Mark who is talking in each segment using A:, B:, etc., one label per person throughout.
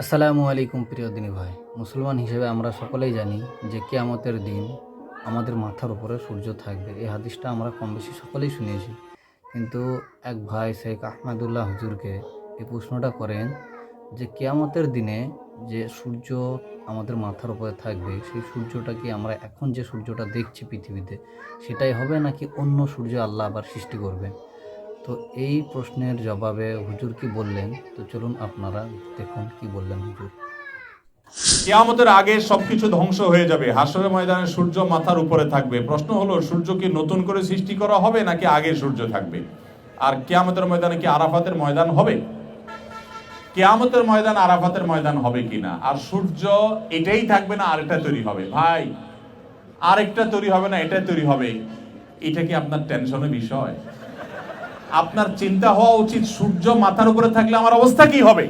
A: আসসালামু আলাইকুম প্রিয় দিনী ভাই। মুসলমান হিসেবে আমরা সকলেই জানি যে কেয়ামতের দিন আমাদের মাথার উপরে সূর্য থাকবে। এই হাদিসটা আমরা কম বেশি সকলেই শুনেছি। কিন্তু এক ভাই শেখ আহমেদুল্লাহ হুজুরকে এই প্রশ্নটা করেন যে কেয়ামতের দিনে যে সূর্য আমাদের মাথার উপরে থাকবে, সেই সূর্যটা কি আমরা এখন যে সূর্যটা দেখছি পৃথিবীতে, সেটাই হবে নাকি অন্য সূর্য আল্লাহ আবার সৃষ্টি করবে? তো এই প্রশ্নের জবাবে হুজুর কি বললেন? তো চলুন আপনারা দেখুন কি বললেন হুজুর।
B: কেয়ামতের আগে সবকিছু ধ্বংস হয়ে যাবে। হাসরের ময়দানে সূর্য মাথার উপরে থাকবে। প্রশ্ন হলো, সূর্য কি নতুন করে সৃষ্টি করা হবে নাকি আগে সূর্য থাকবে? আর কেয়ামতের ময়দানে কি আরাফাতের ময়দান হবে? কেয়ামতের ময়দান আরাফাতের ময়দান হবে কিনা? আর সূর্য এটাই থাকবে না, আরেকটা তৈরি হবে। ভাই, আরেকটা তৈরি হবে না, এটা তৈরি হবে। এটা কি আপনার টেনশনের বিষয়? আপনার চিন্তা হওয়া উচিত, সূর্য মাথার উপরে থাকলে আমার অবস্থা কি হবে?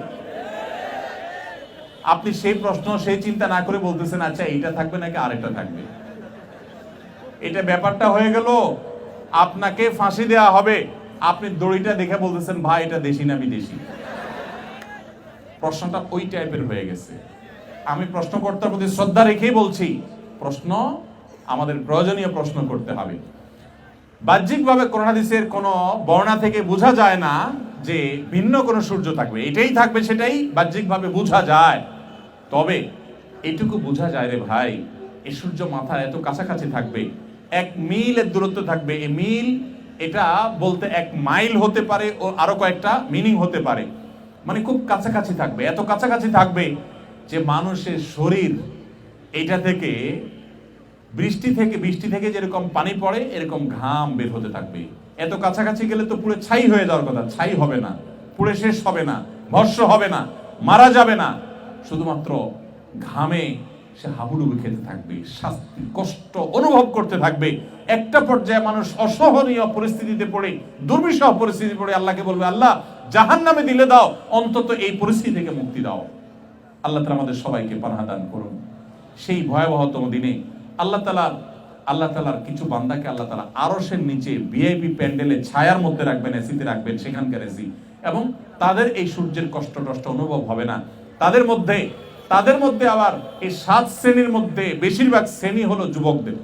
B: আপনি সেই প্রশ্ন, সেই চিন্তা না করে বলতেছেন আচ্ছা এইটা থাকবে নাকি আরেকটা থাকবে? এটা ব্যাপারটা হয়ে গেল, আপনাকে ফাঁসি দেয়া হবে। আপনি দড়িটা দেখে বলতেছেন, ভাই, এটা দেশি না বিদেশি? প্রশ্নটা ওই টাইপের হয়ে গেছে। আমি প্রশ্নকর্তার প্রতি শ্রদ্ধা রেখেই বলছি, প্রশ্ন আমাদের প্রয়োজনীয় প্রশ্ন করতে হবে। বাহ্যিকভাবে কোরআন হাদিসের কোনো বর্ণা থেকে বোঝা যায় না যে ভিন্ন কোনো সূর্য থাকবে। এটাই থাকবে সেটাই বাহ্যিকভাবে বোঝা যায়। তবে এটুকু বোঝা যায় রে ভাই, এ সূর্য মাথা এত কাছাকাছি থাকবে, এক মিলের দূরত্ব থাকবে। এই মিল, এটা বলতে এক মাইল হতে পারে ও আরও কয়েকটা মিনিং হতে পারে। মানে খুব কাছাকাছি থাকবে, এত কাছাকাছি থাকবে যে মানুষের শরীর এটা থেকে বৃষ্টি থেকে বৃষ্টি থেকে যেরকম পানি পড়ে, এরকম ঘাম বের হতে থাকবে। এত কাছাকাছি গেলে তো পুরো ছাই হয়ে যাওয়ার কথা, ছাই হবে না, পুড়ে শেষ হবে না, ভস্য হবে না, মারা যাবে না। শুধুমাত্র ঘামে সে হাবুডুবু খেতে থাকবে, শাস্তি, কষ্ট অনুভব করতে থাকবে। একটা পর্যায়ে মানুষ অসহনীয় পরিস্থিতিতে পড়ে, দুর্বিষহ পরিস্থিতি পড়ে, আল্লাহকে বলবে, আল্লাহ জাহান নামে দিলে দাও, অন্তত এই পরিস্থিতি থেকে মুক্তি দাও। আল্লাহ তালা আমাদের সবাইকে পানাহা দান করুন। সেই ভয়াবহতম দিনে আল্লাহ তালা আল্লাহ তালার কিছু বান্দাকে আল্লাহ তালা আরসের নিচে ভিআইপি প্যান্ডেলে ছায়ার মধ্যে রাখবেন, এসিতে রাখবেন, সেখানকার এসি। এবং তাদের এই সূর্যের কষ্ট টষ্ট অনুভব হবে না। তাদের মধ্যে তাদের মধ্যে আবার এই সাত শ্রেণির মধ্যে বেশিরভাগ শ্রেণি হলো যুবকদের।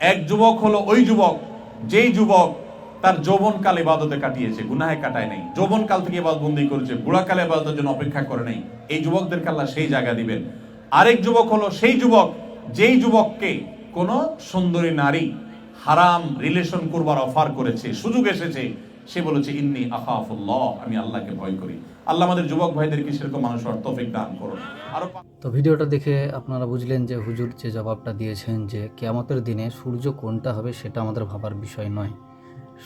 B: এক যুবক হলো ওই যুবক, যেই যুবক তার যৌবনকাল ইবাদতে কাটিয়েছে, গুনাহে কাটায় নেই। যৌবনকাল থেকে ইবাদতবন্দি করেছে বুড়াকালে ইবাদতের জন্য অপেক্ষা করে নেই। এই যুবকদেরকে আল্লাহ সেই জায়গা দিবেন। আরেক যুবক হলো সেই যুবক, যেই যুবককে কোন সুন্দরী নারী হারাম রিলেশন করবার অফার করেছে, সুযোগ এসেছে, সে বলেছে, ইন্নি আখাফুল্লাহ, আমি আল্লাহকে ভয় করি। আল্লাহ আমাদের যুবক ভাইদেরকে সেরকম মানুষ তৌফিক দান করুন। আরও
A: তো ভিডিওটা দেখে আপনারা বুঝলেন যে হুজুর যে জবাবটা দিয়েছেন যে কেয়ামতের দিনে সূর্য কোনটা হবে সেটা আমাদের ভাবার বিষয় নয়।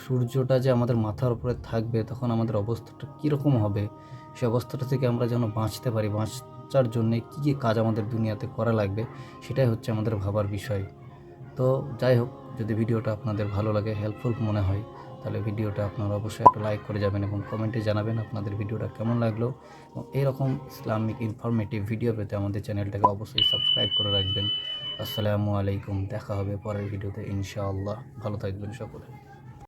A: সূর্যটা যে আমাদের মাথার উপরে থাকবে, তখন আমাদের অবস্থাটা কীরকম হবে, সে অবস্থাটা থেকে আমরা যেন বাঁচতে পারি বাঁচার জন্যে কী কী কাজ আমাদের দুনিয়াতে করা লাগবে, সেটাই হচ্ছে আমাদের ভাবার বিষয়। তো যাই হোক, যদি ভিডিওটা আপনাদের ভালো লাগে হেল্পফুল মনে হয়, তাহলে ভিডিওটা আপনারা অবশ্যই একটা লাইক করে যাবেন এবং কমেন্টে জানাবেন আপনাদের ভিডিওটা কেমন লাগল। এবং এইরকম ইসলামিক ইনফরমেটিভ ভিডিও পেতে আমাদের চ্যানেলটাকে অবশ্যই সাবস্ক্রাইব করে রাখবেন। আসসালামু আলাইকুম, দেখা হবে পরের ভিডিওতে ইনশাআল্লাহ। ভালো থাকবেন সকলে।